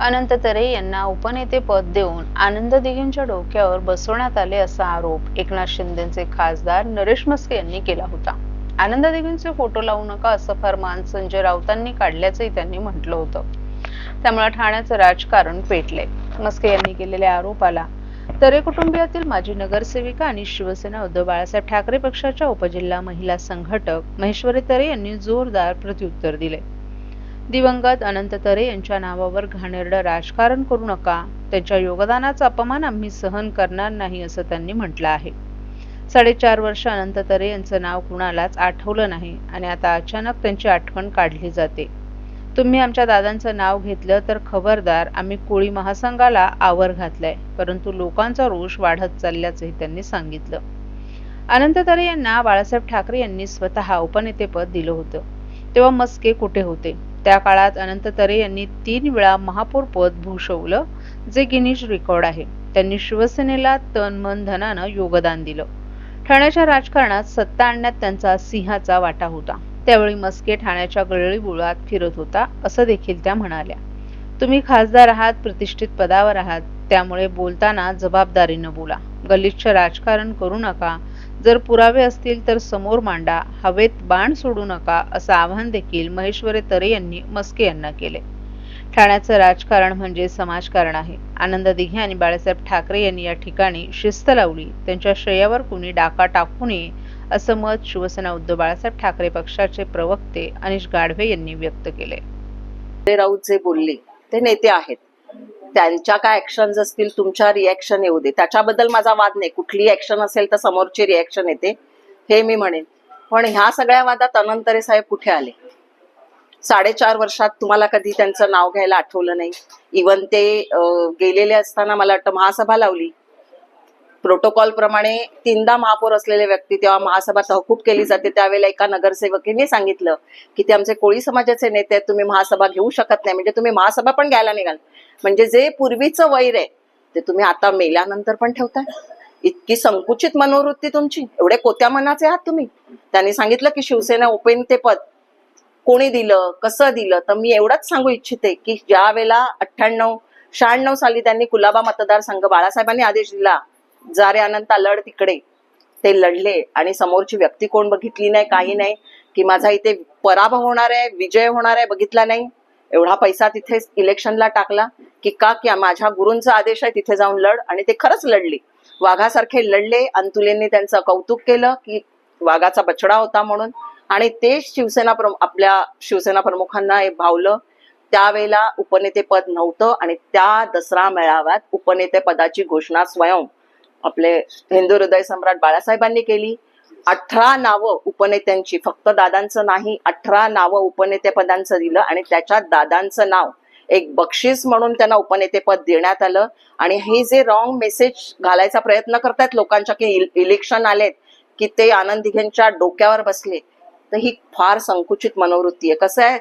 अनंत तरे यांना उपनेते पद देऊन आनंद दिघेंच्या डोक्यावर बसवण्यात आले असा आरोप एकनाथ शिंदेचे खासदार नरेश मस्के यांनी केला होता. आनंद दिघेंचे फोटो लावू नका असं फरमान संजय राऊतांनी काढल्याचंही त्यांनी म्हटलं होतं. त्यामुळे ठाण्याचं राजकारण पेटले मस्के यांनी केलेल्या आरोपाला तरे कुटुंबियातील माजी नगरसेविका आणि शिवसेना उद्धव बाळासाहेब ठाकरे पक्षाच्या उपजिल्हा महिला संघटक महेश्वरी तरे यांनी जोरदार प्रत्युत्तर दिले दिवंगत अनंत तरे यांच्या नावावर घाणेरडं राजकारण करू नका. त्यांच्या योगदानाचा अपमान आम्ही सहन करणार नाही असं त्यांनी म्हटलं आहे. साडेचार वर्ष अनंत तरे यांचं नाव कुणालाच आठवलं नाही आणि आता अचानक त्यांची आठवण काढली जाते. तुम्ही आमच्या दादांचं नाव घेतलं तर खबरदार आम्ही कोळी महासंघाला आवर घातलाय परंतु लोकांचा रोष वाढत चालल्याचंही त्यांनी सांगितलं. अनंत तरे यांना बाळासाहेब ठाकरे यांनी स्वतः उपनेतेपद दिलं होतं. तेव्हा मस्के कुठे होते? त्या काळात अनंत तरे यांनी तीन वेळा महापौर पद भूषवलं जे गिनीज रेकॉर्ड आहे. त्यांनी शिवसेनेला तन मन धनानं योगदान दिलं. ठाण्याच्या राजकारणात सत्ता आणण्यात त्यांचा सिंहाचा वाटा होता. त्यावेळी मस्के ठाण्याच्या गळळीबुळात फिरत होता असं देखील त्या म्हणाल्या. तुम्ही खासदार आहात प्रतिष्ठित पदावर आहात त्यामुळे बोलताना जबाबदारीनं बोला. गलिच्छ राजकारण करू नका जर पुरावे असतील तर समोर मांडा. हवेत बाण सोडू नका असं आव्हान देखील महेश्वरे तरे यांनी मस्के यांना केले. ठाण्याचं राजकारण म्हणजे समाजकारण आहे. आनंद दिघे आणि बाळासाहेब ठाकरे यांनी या ठिकाणी शिस्त लावली. त्यांच्या श्रेयावर कुणी डाका टाकू नये असं मत शिवसेना उद्धव बाळासाहेब ठाकरे पक्षाचे प्रवक्ते अनिश गाढवे यांनी व्यक्त केले. राऊत जे बोलले ते नेते आहेत. त्यांच्या काय ऍक्शन असतील तुमच्या रिॲक्शन येऊ दे. त्याच्याबद्दल माझा वाद नाही. कुठली ऍक्शन असेल तर समोरची रिॲक्शन येते. हे मी म्हणेन. पण ह्या सगळ्या वादात अनंतरे साहेब कुठे आले? साडेचार वर्षात तुम्हाला कधी त्यांचं नाव घ्यायला आठवलं नाही? इवन ते गेलेले असताना मला वाटतं महासभा लावली. प्रोटोकॉल प्रमाणे तीनदा महापौर असलेले व्यक्ती तेव्हा महासभा तहकूब केली जाते. त्यावेळेला एका नगरसेवकीने सांगितलं की ते आमचे कोळी समाजाचे नेते आहेत तुम्ही महासभा घेऊ शकत नाही. म्हणजे तुम्ही महासभा पण घ्यायला निघाल. म्हणजे जे पूर्वीचं वैर आहे ते तुम्ही आता मेल्यानंतर पण ठेवताय. इतकी संकुचित मनोवृत्ती तुमची. एवढे कोत्या मनाचे आहात तुम्ही. त्यांनी सांगितलं की शिवसेना ओपेन ते पद. कोणी दिलं कसं दिलं? तर मी एवढंच सांगू इच्छिते की ज्या वेळेला अठ्ठ्याण्णव शहाण्णव साली त्यांनी कुलाबा मतदारसंघ बाळासाहेबांनी आदेश दिला जा रे अनंता लढ तिकडे. ते लढले आणि समोरची व्यक्ती कोण बघितली नाही काही नाही की माझा इथे पराभव होणार आहे विजय होणार आहे बघितला नाही. एवढा पैसा तिथे इलेक्शनला टाकला की का की माझ्या गुरूंचा आदेश आहे तिथे जाऊन लढ. आणि ते खरंच लढले. वाघासारखे लढले अंतुलेंनी त्यांचं कौतुक केलं की वाघाचा बछडा होता म्हणून. आणि ते शिवसेना प्रमुख आपल्या शिवसेना प्रमुखांना हे भावलं. त्यावेळेला उपनेतेपद नव्हतं आणि त्या दसरा मेळाव्यात उपनेते पदाची घोषणा स्वयं आपले हिंदू हृदय सम्राट बाळासाहेबांनी केली. अठरा नावं उपनेत्यांची फक्त दादांचं नाही अठरा नावं उपनेतेपदांचं दिलं आणि त्याच्यात दादांचं नाव. एक बक्षीस म्हणून त्यांना उपनेतेपद देण्यात आलं आणि हे जे रॉंग मेसेज घालायचा प्रयत्न करतायत लोकांच्या की इल- इलेक्शन आलेत की ते आनंद दिघेंच्या डोक्यावर बसले तर ही फार संकुचित मनोवृत्ती आहे. कसं आहे?